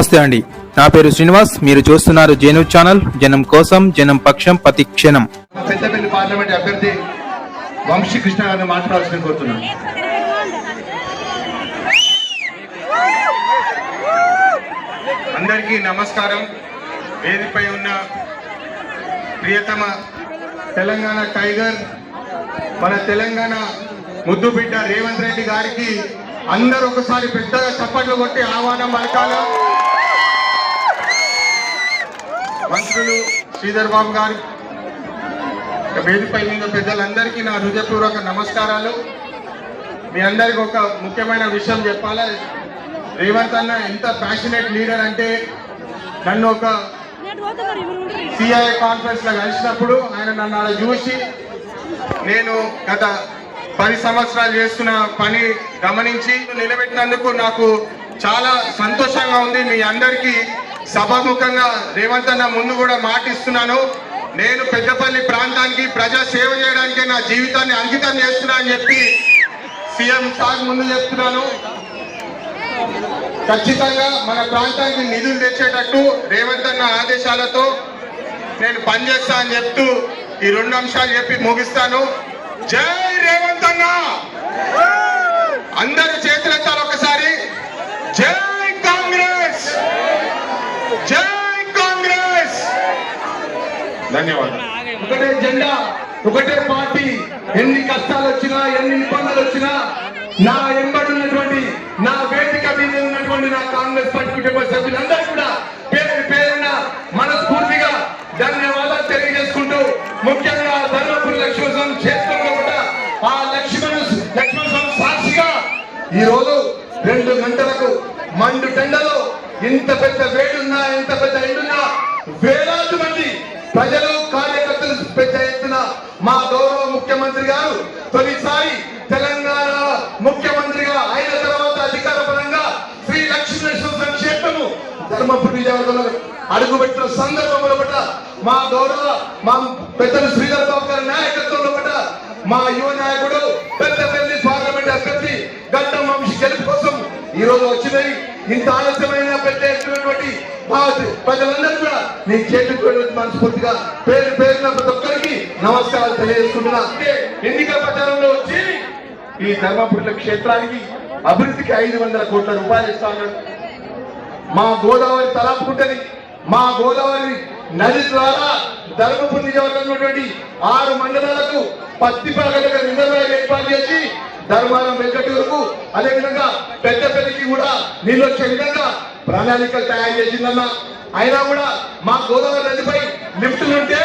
నమస్తే అండి. నా పేరు శ్రీనివాస్ మీరు చూస్తున్నారు జేను ఛానల్ జనం కోసం జనం పక్షం ప్రతి క్షణం. పెద్దపల్లి పార్లమెంట్ అభ్యర్థి వంశీ కృష్ణ గారిని మాట్లాడాల్సిన కోరుతున్నాను. అందరికీ నమస్కారం. వేదికపై ఉన్న ప్రియతమ తెలంగాణ టైగర్ మన తెలంగాణ ముద్దు బిడ్డ రేవంత్ రెడ్డి గారికి అందరూ ఒకసారి పెద్దగా చప్పట్లు కొట్టి ఆహ్వానం పలకాల? మంత్రులు శ్రీధర్ బాబు గారు వేదికపై ఉన్న పెద్దలందరికీ నా హృదయపూర్వక నమస్కారాలు. మీ అందరికి ఒక ముఖ్యమైన విషయం చెప్పాలా. రేవంత్ అన్న ఎంత ప్యాషనేట్ లీడర్ అంటే నన్ను ఒక సిఐఏ కాన్ఫరెన్స్లో కలిసినప్పుడు ఆయన నన్ను అలా చూసి నేను గత పది సంవత్సరాలు చేస్తున్న పని గమనించి నిలబెట్టినందుకు నాకు చాలా సంతోషంగా ఉంది. మీ అందరికీ సభాముఖంగా రేవంత్ అన్న ముందు కూడా మాటిస్తున్నాను నేను పెద్దపల్లి ప్రాంతానికి ప్రజా సేవ చేయడానికి నా జీవితాన్ని అంకితం చేస్తున్నా అని చెప్పి సీఎం సార్ ముందు చెప్తున్నాను. ఖచ్చితంగా మన ప్రాంతానికి నిధులు తెచ్చేటట్టు రేవంత్ అన్న ఆదేశాలతో నేను పనిచేస్తా అని చెప్తూ ఈ రెండు అంశాలు చెప్పి ముగిస్తాను. జై రేవంత్ అన్న! అందరూ చేతులు ఎత్తాలి ఒకసారి జై కాంగ్రెస్ జై కాంగ్రెస్ ధన్యవాదాలు. ఒకటే జెండా ఒకటే పార్టీ. ఎన్ని కష్టాలు వచ్చినా ఎన్ని ఇబ్బందులు వచ్చినా నా ఎంబడున్నటువంటి నా వేదిక మీద ఉన్నటువంటి నా కాంగ్రెస్ పార్టీ కుటుంబ సభ్యులందరూ కూడా పేరు పేరున మనస్ఫూర్తిగా ధన్యవాదాలు తెలియజేసుకుంటూ ముఖ్యంగా ధర్మపురి లక్ష్మణ క్షేత్రంలో కూడా ఆ లక్ష్మణ లక్ష్మణ సాక్షిగా ఈ రోజు రెండు గంటలకు మండు టెండలో ఇంత పెద్ద వేడున్నా ఇంత పెద్ద ఎండున్నా వేలాది మంది ప్రజలు మా గౌరవ ముఖ్యమంత్రి గారు తొలిసారి తెలంగాణ ముఖ్యమంత్రిగా అయిన తర్వాత అధికార పరంగా శ్రీ లక్ష్మీ సంక్షేమము ధర్మపురి విజయవాడలో అడుగుపెట్టిన సందర్భంలో పట్ల మా గౌరవ మా పెద్దలు శ్రీధర్ బాబు గారి నాయకత్వంలో పట్ల మా యువ నాయకుడు పెద్దపల్లి పార్లమెంట్ అభ్యర్థి గడ్డం వంశీ గెలుపు కోసం ఈ రోజు వచ్చినాయి ఇంత ఆలస్యమైన పెట్టేటువంటి ప్రజలందరూ కూడా నీ చేతులకు మనస్ఫూర్తిగా పేరు పేరున ప్రతి ఒక్కరికి నమస్కారాలు తెలియజేసుకుంటున్నా. అంటే ఎన్నికల ప్రచారంలో వచ్చి ఈ ధర్మపురి క్షేత్రానికి అభివృద్ధికి ఐదు వందల కోట్ల రూపాయలు ఇస్తా ఉన్నాడు. మా గోదావరి తలాపుకుంటది మా గోదావరి నది ద్వారా ధర్మపురి నియోజకవర్గంలో ఉన్నటువంటి ఆరు మండలాలకు పత్తి ప్రకటన రిజర్వాయర్ ఏర్పాటు చేసి ధర్మారం వెంకటూరుకు అదేవిధంగా పెద్దపల్లికి కూడా నీళ్ళు వచ్చే విధంగా ప్రణాళికలు తయారు చేసిందన్న. అయినా కూడా మా గోదావరి నదిపై లిఫ్ట్లు ఉంటే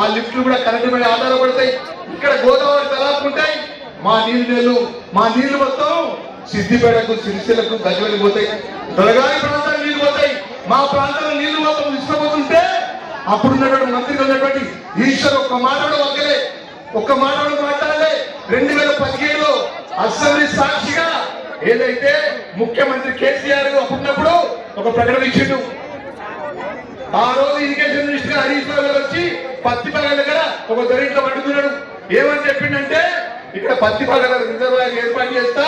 ఆ లిఫ్ట్లు కూడా కరెంటు మీద ఆధారపడతాయి. ఇక్కడ గోదావరి తలాపుకుంటాయి మా నీళ్ళు నీళ్ళు మా నీళ్ళు మొత్తం సిద్దిపేటకు సిరిసిలకు గజవెళ్ళి పోతాయి. దొరగారి ప్రాంతాలు నీళ్ళు పోతాయి. మా ప్రాంతంలో నీళ్ళు మొత్తం ఇష్టపోతుంటే అప్పుడు ఉన్నటువంటి మంత్రికి ఉన్నటువంటి ఈశ్వర్ ఒక్క మాట కూడా ఒక్క మాట కూడా మాట్లాడలే రెండు వేల పదిహేడులో అసెంబ్లీ సాక్షిగా ఏదైతే ముఖ్యమంత్రి కేసీఆర్ అప్పుడున్నప్పుడు ఒక ప్రకటన ఇచ్చిండు. ఆ రోజు ఇరిగేషన్ మినిస్టర్ హరీష్ రావు గారు వచ్చి పత్తి పగల దగ్గర ఒక దొరింట్లో పట్టుకున్నాడు ఏమని చెప్పిండంటే ఇక్కడ పత్తి పగల రిజర్వాయర్ ఏర్పాటు చేస్తా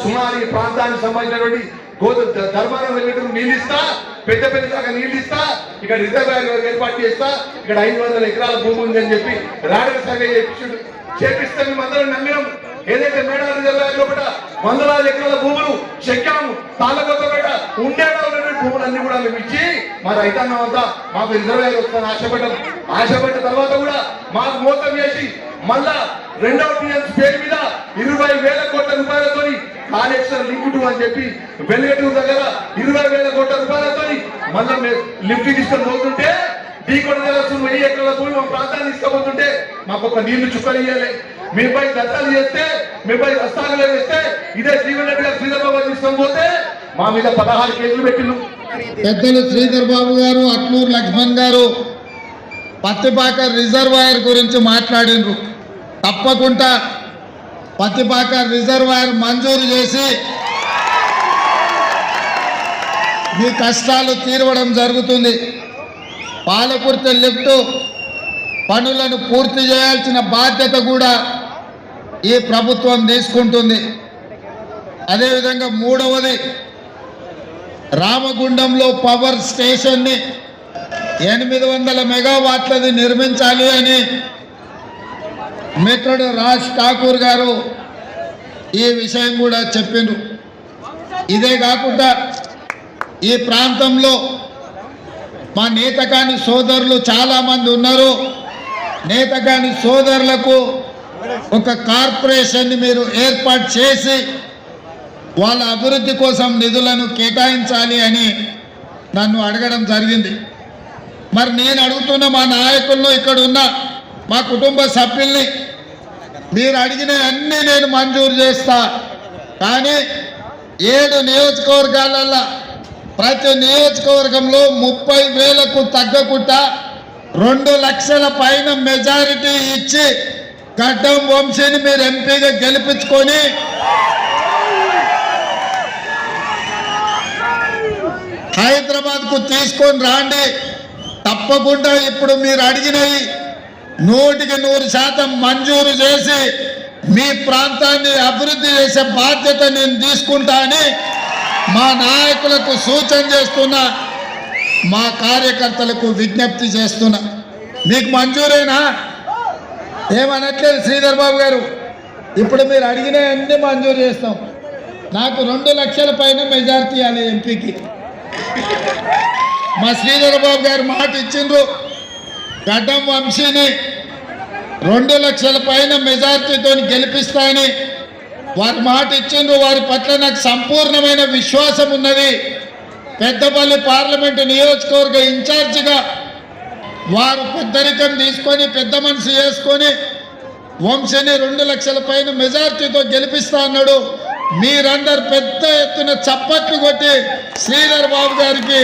సుమారు ఈ ప్రాంతానికి సంబంధించినటువంటి గోదు ధర్మారం వెళ్ళటం నీళ్ళు ఇస్తా పెద్ద పెద్ద దాకా నీళ్ళు ఇస్తా ఇక్కడ రిజర్వాయర్ ఏర్పాటు చేస్తా ఇక్కడ ఐదు వందల ఎకరాల భూమి ఉందని చెప్పి రాడల సర్వే చేపించుడు. చేపిస్తే మేము అందరం నమ్మినాం. ఏదైతే మేడా జిల్లాలో కూడా వందలాది ఎకరాల భూములు చెక్కాము తాళ్ళకొత్తపేట ఉండేడా ఉన్నటువంటి భూములు అన్ని కూడా మేము ఇచ్చి మా రైతాన్నం అంతా మాకు రిజర్వేర్ వస్తుందని ఆశపడ్డాం. ఆశపడ్డ తర్వాత కూడా మాకు మోసం చేసి మళ్ళా రెండవ టీఎన్స్ పేరు మీద ఇరవై వేల కోట్ల రూపాయలతో కాళేశ్వరం లింక్ అని చెప్పి వెలుగటూరు దగ్గర ఇరవై వేల కోట్ల రూపాయలతో మళ్ళా మేము లిఫ్ట్ తీసుకొని పోతుంటే ఢీకొండ దేవస్థానం వెయ్యి ఎకరాల భూమి మా ప్రాంతాన్ని తీసుకుపోతుంటే మాకు ఒక నీళ్ళు చుక్కలు మీ మీపై దత్తాలు చేస్తే మీపై రస్తాలు వేస్తే ఇదే జీవన్ రెడ్డి గారు శ్రీధర్బాబు తీసుకొని పోతే మా మీద పదహారు కేసులు పెట్టిండు పెద్దలు శ్రీధర్ బాబు గారు అట్లూరు లక్ష్మణ్ గారు పత్తిపాక రిజర్వాయర్ గురించి మాట్లాడినరు తప్పకుండా పత్తిపాక రిజర్వాయర్ మంజూరు చేసి మీ కష్టాలు తీరవడం జరుగుతుంది. పాలకుర్త లిఫ్ట్ పనులను పూర్తి చేయాల్సిన బాధ్యత కూడా ఈ ప్రభుత్వం తీసుకుంటుంది. అదేవిధంగా మూడవది రామగుండంలో పవర్ స్టేషన్ని ఎనిమిది వందల మెగావాట్లది నిర్మించాలి అని మిత్రుడు రాజ్ ఠాకూర్ గారు ఈ విషయం కూడా చెప్పిండ్రు. ఇదే కాకుండా ఈ ప్రాంతంలో మా నేతకాని సోదరులు చాలామంది ఉన్నారు. నేతకాని సోదరులకు ఒక కార్పొరేషన్ని మీరు ఏర్పాటు చేసి వాళ్ళ అభివృద్ధి కోసం నిధులను కేటాయించాలి అని నన్ను అడగడం జరిగింది. మరి నేను అడుగుతున్న మా నాయకులను ఇక్కడ ఉన్న మా కుటుంబ సభ్యుల్ని మీరు అడిగిన అన్నీ నేను మంజూరు చేస్తా. కానీ ఏడు నియోజకవర్గాలల్లో ప్రతి నియోజకవర్గంలో ముప్పై వేలకు తగ్గకుండా రెండు లక్షల పైన మెజారిటీ ఇచ్చి గడ్డం వంశీని మీరు ఎంపీగా గెలిపించుకొని హైదరాబాద్కు తీసుకొని రాండి. తప్పకుండా ఇప్పుడు మీరు అడిగినవి నూటికి నూరు శాతం మంజూరు చేసి మీ ప్రాంతాన్ని అభివృద్ధి చేసే బాధ్యత నేను తీసుకుంటా అని మా నాయకులకు సూచన చేస్తున్నా మా కార్యకర్తలకు విజ్ఞప్తి చేస్తున్నా. మీకు మంజూరేనా? ఏమనట్లేదు శ్రీధర్ బాబు గారు? ఇప్పుడు మీరు అడిగిన అన్నీ మంజూరు చేస్తాం. నాకు రెండు లక్షల పైన మెజార్టీ ఇవ్వాలి ఎంపీకి. మా శ్రీధర్ బాబు గారు మాట ఇచ్చిండ్రు. గడ్డం వంశీని రెండు లక్షల పైన మెజార్టీతో గెలిపిస్తాయని వారి మాట ఇచ్చిండ్రు వారి పట్ల నాకు సంపూర్ణమైన విశ్వాసం ఉన్నది. పెద్దపల్లి పార్లమెంటు నియోజకవర్గ ఇన్ఛార్జిగా వారు పెద్దరికం తీసుకొని పెద్ద మనిషి చేసుకొని వంశని రెండు లక్షల పైన మెజార్టీతో గెలిపిస్తా అన్నాడు. మీరందరు పెద్ద ఎత్తున చప్పట్లు కొట్టి శ్రీధర్ బాబు గారికి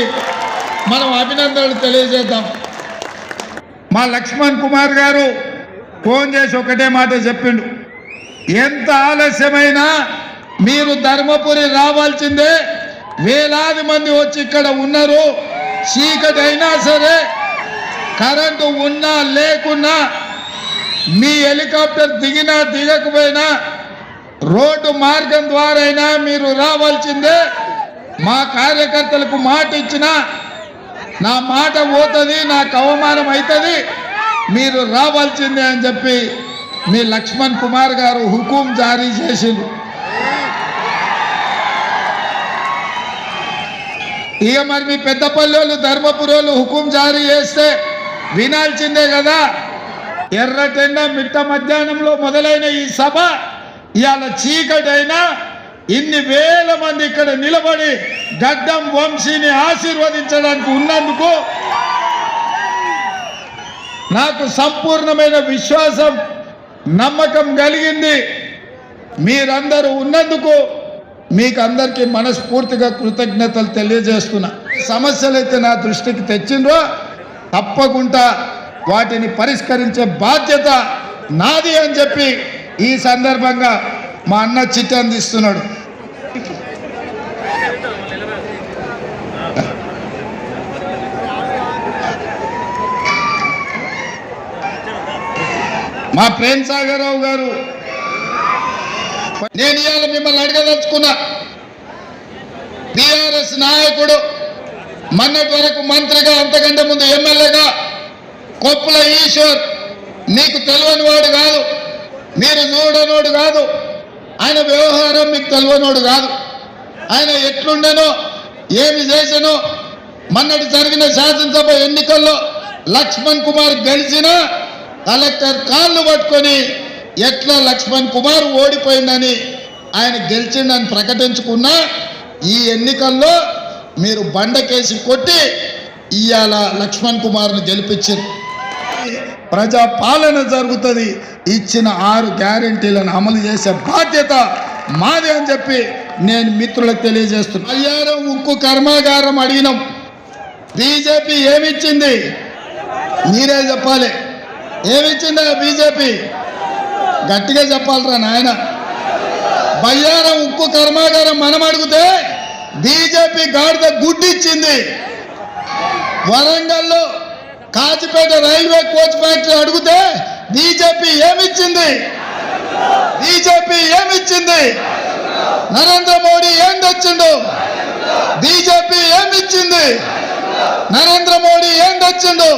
మనం అభినందనలు తెలియజేద్దాం. మా లక్ష్మణ్ కుమార్ గారు ఫోన్ చేసి ఒకటే మాట చెప్పిండు. ఎంత ఆలస్యమైనా మీరు ధర్మపురి రావాల్సిందే. వేలాది మంది వచ్చి ఇక్కడ ఉన్నారు. చీకటి అయినా సరే కరెంటు ఉన్నా లేకున్నా మీ హెలికాప్టర్ దిగినా దిగకపోయినా రోడ్డు మార్గం ద్వారా అయినా మీరు రావాల్సిందే. మా కార్యకర్తలకు మాట ఇచ్చినా నా మాట పోతుంది నాకు అవమానం అవుతుంది మీరు రావాల్సిందే అని చెప్పి మీ లక్ష్మణ్ కుమార్ గారు హుకుం జారీ చేసిండు ఇక మరి మీ పెద్దపల్లి ధర్మపురోళ్ళు హుకుం జారీ చేస్తే వినాల్సిందే కదా? ఎర్రటెండ మిట్ట మధ్యాహ్నంలో మొదలైన ఈ సభ ఇవాళ చీకటైనా ఇన్ని వేల మంది ఇక్కడ నిలబడి గడ్డం వంశీని ఆశీర్వదించడానికి ఉన్నందుకు నాకు సంపూర్ణమైన విశ్వాసం నమ్మకం కలిగింది. మీరందరూ ఉన్నందుకు మీకు అందరికీ మనస్ఫూర్తిగా కృతజ్ఞతలు తెలియజేస్తున్నా. సమస్యలైతే నా దృష్టికి తెచ్చిండ్రో తప్పకుండా వాటిని పరిష్కరించే బాధ్యత నాది అని చెప్పి ఈ సందర్భంగా మా అన్న చిట్టి అందిస్తున్నాడు మా ప్రేమ్ సాగరరావు గారు. నేను ఇవాళ మిమ్మల్ని అడగదలుచుకున్నా. టిఆర్ఎస్ నాయకుడు మొన్నటి వరకు మంత్రిగా అంతకంటే ముందు ఎమ్మెల్యేగా కొప్పుల ఈశ్వర్ నీకు తెలియని వాడు కాదు. మీరు చూడనోడు కాదు. ఆయన వ్యవహారం మీకు తెలియనోడు కాదు. ఆయన ఎట్లుండెనో ఏమి చేసెనో మొన్నటి జరిగిన శాసనసభ ఎన్నికల్లో లక్ష్మణ్ కుమార్ గెలిచినా కలెక్టర్ కాళ్ళు పట్టుకొని ఎట్లా లక్ష్మణ్ కుమార్ ఓడిపోయిందని ఆయన గెలిచిండని ప్రకటించుకున్నా ఈ ఎన్నికల్లో మీరు బండకేసి కొట్టి ఇవాళ లక్ష్మణ్ కుమార్ను గెలిపించారు. ప్రజా పాలన జరుగుతుంది. ఇచ్చిన ఆరు గ్యారెంటీలను అమలు చేసే బాధ్యత మాది అని చెప్పి నేను మిత్రులకు తెలియజేస్తున్నా. అయ్యారం ఉక్కు కర్మాగారం అడిగినాం. బీజేపీ ఏమిచ్చింది? మీరే చెప్పాలి. ఏమిచ్చిందా బీజేపీ? గట్టిగా చెప్పాలరా నాయన. బయ్యారం ఉక్కు కర్మాగారం మనం అడిగితే బీజేపీ గాడిద గుడ్డిచ్చింది. వరంగల్లో కాచిపేట రైల్వే కోచ్ ఫ్యాక్టరీ అడిగితే బీజేపీ ఏమిచ్చింది? బీజేపీ ఏమిచ్చింది? నరేంద్ర మోడీ ఏం తెచ్చిండు? బీజేపీ ఏమిచ్చింది? నరేంద్ర మోడీ ఏం తెచ్చిండు?